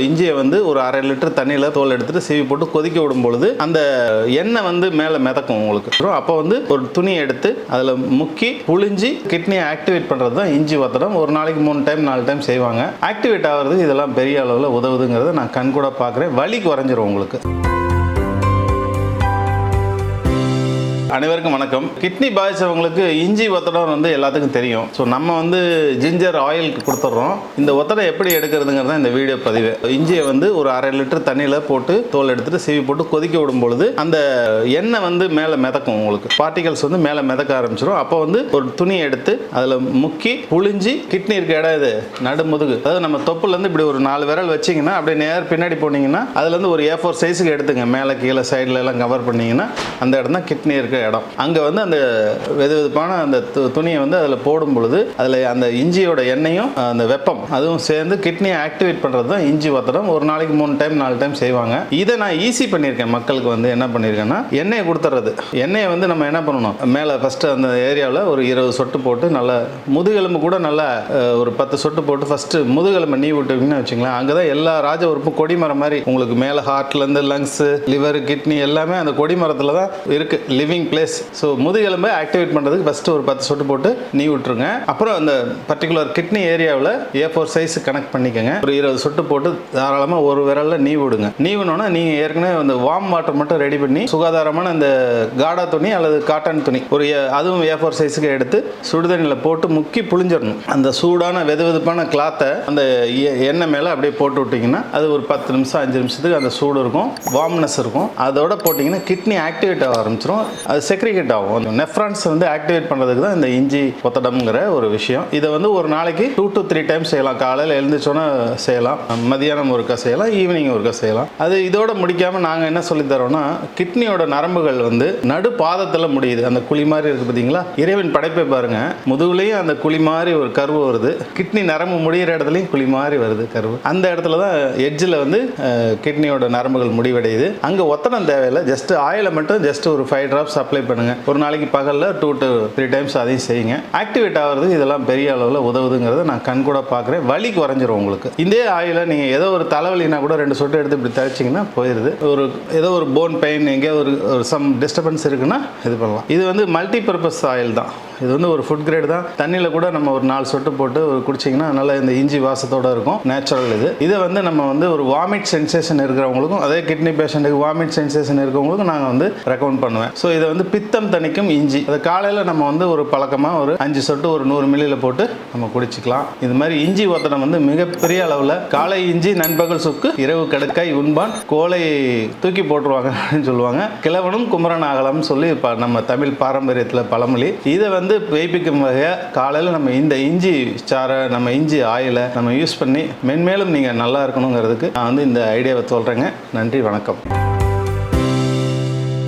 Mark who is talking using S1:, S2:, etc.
S1: இஞ்சியை வந்து ஒரு அரை லிட்டர் தண்ணியில் தோல் எடுத்துட்டு சீவி போட்டு கொதிக்க விடும் பொழுது அந்த எண்ணெய் வந்து மேலே மிதக்கும் உங்களுக்கு. அப்போ வந்து ஒரு துணியை எடுத்து அதில் முக்கி புழிஞ்சி கிட்னியை ஆக்டிவேட் பண்ணுறது தான் இஞ்சி பத்திரம் ஒரு நாளைக்கு மூணு டைம் நாலு டைம் செய்வாங்க. ஆக்டிவேட் ஆகிறதுக்கு இதெல்லாம் பெரிய அளவில் உதவுதுங்கிறத நான் கண் கூட பார்க்குறேன். வலி குறைஞ்சிரும் உங்களுக்கு. அனைவருக்கும் வணக்கம். கிட்னி பாதிச்சவங்களுக்கு இஞ்சி ஒத்தடம் வந்து எல்லாத்துக்கும் தெரியும். ஸோ நம்ம வந்து ஜிஞ்சர் ஆயில் கொடுத்துட்றோம் இந்த ஒத்தடம் எப்படி எடுக்கிறதுங்கிறது தான் இந்த வீடியோ பதிவு. இஞ்சியை வந்து ஒரு அரை லிட்டர் தண்ணியில் போட்டு தோல் எடுத்துட்டு சீவி போட்டு கொதிக்க விடும் பொழுது அந்த எண்ணெய் வந்து மேலே மிதக்கும் உங்களுக்கு. பார்ட்டிகல்ஸ் வந்து மேலே மிதக்க ஆரம்பிச்சிடும் அப்போ வந்து ஒரு துணியை எடுத்து அதில் முக்கி புழிஞ்சி கிட்னி இருக்க இடம் இது நடுமுதுகு. அதாவது நம்ம தொப்புலேருந்து இப்படி ஒரு நாலு விரல் வச்சிங்கன்னா அப்படியே நேர் பின்னாடி போனீங்கன்னா அதுலேருந்து ஒரு ஏ ஃபோர் சைஸுக்கு எடுத்துங்க. மேலே கீழே சைடில் எல்லாம் கவர் பண்ணிங்கன்னா அந்த இடம் தான் கிட்னி இருக்க இடம். அங்கே வந்து அந்த வெது வெதுப்பான அந்த து- துணியை வந்து அதில் போடும் பொழுது அதில் அந்த இஞ்சியோட எண்ணெயும் அந்த வெப்பம் அதுவும் சேர்ந்து கிட்னியை ஆக்டிவேட் பண்ணுறது தான் இஞ்சி பத்திரம் ஒரு நாளைக்கு மூணு டைம் நாலு டைம் செய்வாங்க. இதை நான் ஈஸி பண்ணியிருக்கேன். மக்களுக்கு வந்து என்ன பண்ணியிருக்கேன்னா எண்ணெயை கொடுத்துட்றது எண்ணெயை வந்து நம்ம என்ன பண்ணணும்? மேலே ஃபஸ்ட்டு அந்த ஏரியாவில் ஒரு இருபது சொட்டு போட்டு நல்லா முதுகெலும்பு கூட நல்லா ஒரு பத்து சொட்டு போட்டு ஃபஸ்ட்டு முதுகெலும்பு நீ விட்டுவிங்கன்னு வச்சுங்களேன் அங்கே தான் எல்லா ராஜ உறுப்பும் கொடிமரம் மாதிரி உங்களுக்கு மேலே ஹார்ட்லேருந்து லங்ஸு லிவர் கிட்னி எல்லாமே அந்த கொடிமரத்தில் தான் இருக்குது லிவிங் பிளேஸ் ஸோ முதுகெலும்பை ஆக்டிவேட் பண்ணுறதுக்கு ஃபஸ்ட்டு ஒரு பத்து சொட்டு போட்டு நீ விட்டுருங்க. அப்புறம் அந்த பர்டிகுலர் கிட்னி ஏரியாவில் ஏ ஃபோர் சைஸ் கனெக்ட் பண்ணிக்கோங்க. ஒரு இருபது சொட்டு போட்டு தாராளமாக ஒரு விரலில் நீ விடுங்க. நீவினோன்னா நீங்கள் ஏற்கனவே அந்த வார்ம் வாட்டர் மட்டும் ரெடி பண்ணி சுகாதாரமான அந்த காடா துணி அல்லது காட்டன் துணி ஒரு ஏ- அதுவும் ஏ ஃபோர் சைஸுக்கு எடுத்து சுடுதண்ணியில் போட்டு முக்கி புழிஞ்சிடணும். அந்த சூடான வெது வெதுப்பான கிளாத்தை அந்த எண்ணெய் மேலே அப்படியே போட்டு விட்டிங்கன்னா அது ஒரு பத்து நிமிஷம் அஞ்சு நிமிஷத்துக்கு அந்த சூடு இருக்கும் வார்ம்னஸ் இருக்கும். அதோட போட்டிங்கன்னா கிட்னி ஆக்டிவேட் ஆக ஆரம்பிச்சிடும் அது செக்ரிகேட் ஆகும். நெஃப்ரான்ஸ் வந்து ஆக்டிவேட் பண்ணுறதுக்கு தான் இந்த இஞ்சி ஒத்தடம்ங்கிற ஒரு விஷயம். இதை வந்து ஒரு நாளைக்கு டூ டு த்ரீ டைம் செய்யலாம். காலையில் எழுந்திரிச்சோன்னே செய்யலாம். மதியானம் ஒருக்கா செய்யலாம். ஈவினிங் ஒருக்கா செய்யலாம். அது இதோட முடிக்காமல் நாங்கள் என்ன சொல்லி கிட்னியோட நரம்புகள் வந்து நடு பாதத்தில் முடியுது. அந்த குழி மாதிரி இருக்குது பார்த்தீங்களா இறைவன் படைப்பை பாருங்க. முதுகுலையும் அந்த குழி மாதிரி ஒரு கருவு வருது. கிட்னி நரம்பு முடிகிற இடத்துலையும் குழி மாதிரி வருது கருவு. அந்த இடத்துல தான் எட்ஜில் வந்து கிட்னியோட நரம்புகள் முடிவடையுது. அங்கே ஒத்தனம் தேவையில்லை. ஜஸ்ட் ஆயிலை மட்டும் ஜஸ்ட் ஒரு ஃபைவ் ட்ராப்ஸ் அப்ளை பண்ணுங்கள் ஒரு நாளைக்கு பகலில் டூ டு த்ரீ டைம்ஸ் அதையும் செய்யுங்க. ஆக்டிவேட் ஆகிறது இதெல்லாம் பெரிய அளவில் உதவுதுங்கிறத நான் கண் கூட பார்க்குறேன். வலி குறைஞ்சிரும் உங்களுக்கு. இதே ஆயிலை நீங்கள் ஏதோ ஒரு தலைவலினா கூட ரெண்டு சொட்டு எடுத்து இப்படி தரிச்சிங்கன்னா போயிடுது ஒரு ஏதோ ஒரு போன் பெயின் எங்கேயோ ஒரு ஒரு சம் டிஸ்டர்பன்ஸ் இருக்குன்னா இது பண்ணலாம். இது வந்து மல்டி பர்பஸ் ஆயில் தான். இது வந்து ஒரு ஃபுட் கிரேட் தான். தண்ணியில் கூட நம்ம ஒரு நாலு சொட்டு போட்டு ஒரு குடிச்சிங்கன்னா நல்லா இந்த இஞ்சி வாசத்தோட இருக்கும். நேச்சுரல் இது. இதை வந்து நம்ம வந்து ஒரு வாமிட் சென்சேஷன் இருக்கிறவங்களுக்கும் அதே கிட்னி பேஷண்ட்டுக்கு வாமிட் சென்சேஷன் இருக்கிறவங்களுக்கும் நாங்கள் வந்து ரெக்கமெண்ட் பண்ணுவேன். ஸோ இதை வந்து பித்தம் தணிக்கும் இஞ்சி. அதை காலையில் நம்ம வந்து ஒரு பழக்கமாக ஒரு அஞ்சு சொட்டு ஒரு நூறு மில்லியில் போட்டு நம்ம குடிச்சிக்கலாம். இது மாதிரி இஞ்சி ஒத்தடம் வந்து மிகப்பெரிய அளவில் காலை இஞ்சி நண்பகல் சுக்கு இரவு கடுக்காய் உண்பான் கோலை தூக்கி போட்டுருவாங்க அப்படின்னு சொல்லுவாங்க. கிழவனும் குமரன் ஆகலாம்னு சொல்லி இப்போ நம்ம தமிழ் பாரம்பரியத்தில் பழமொழி. இதை வந்து வேய்ப்பிக்கும் வகையாக காலையில் நம்ம இந்த இஞ்சி சாரை நம்ம இஞ்சி ஆயிலை நம்ம யூஸ் பண்ணி மென்மேலும் நீங்கள் நல்லா இருக்கணுங்கிறதுக்கு நான் வந்து இந்த ஐடியாவை சொல்கிறேங்க நன்றி வணக்கம்.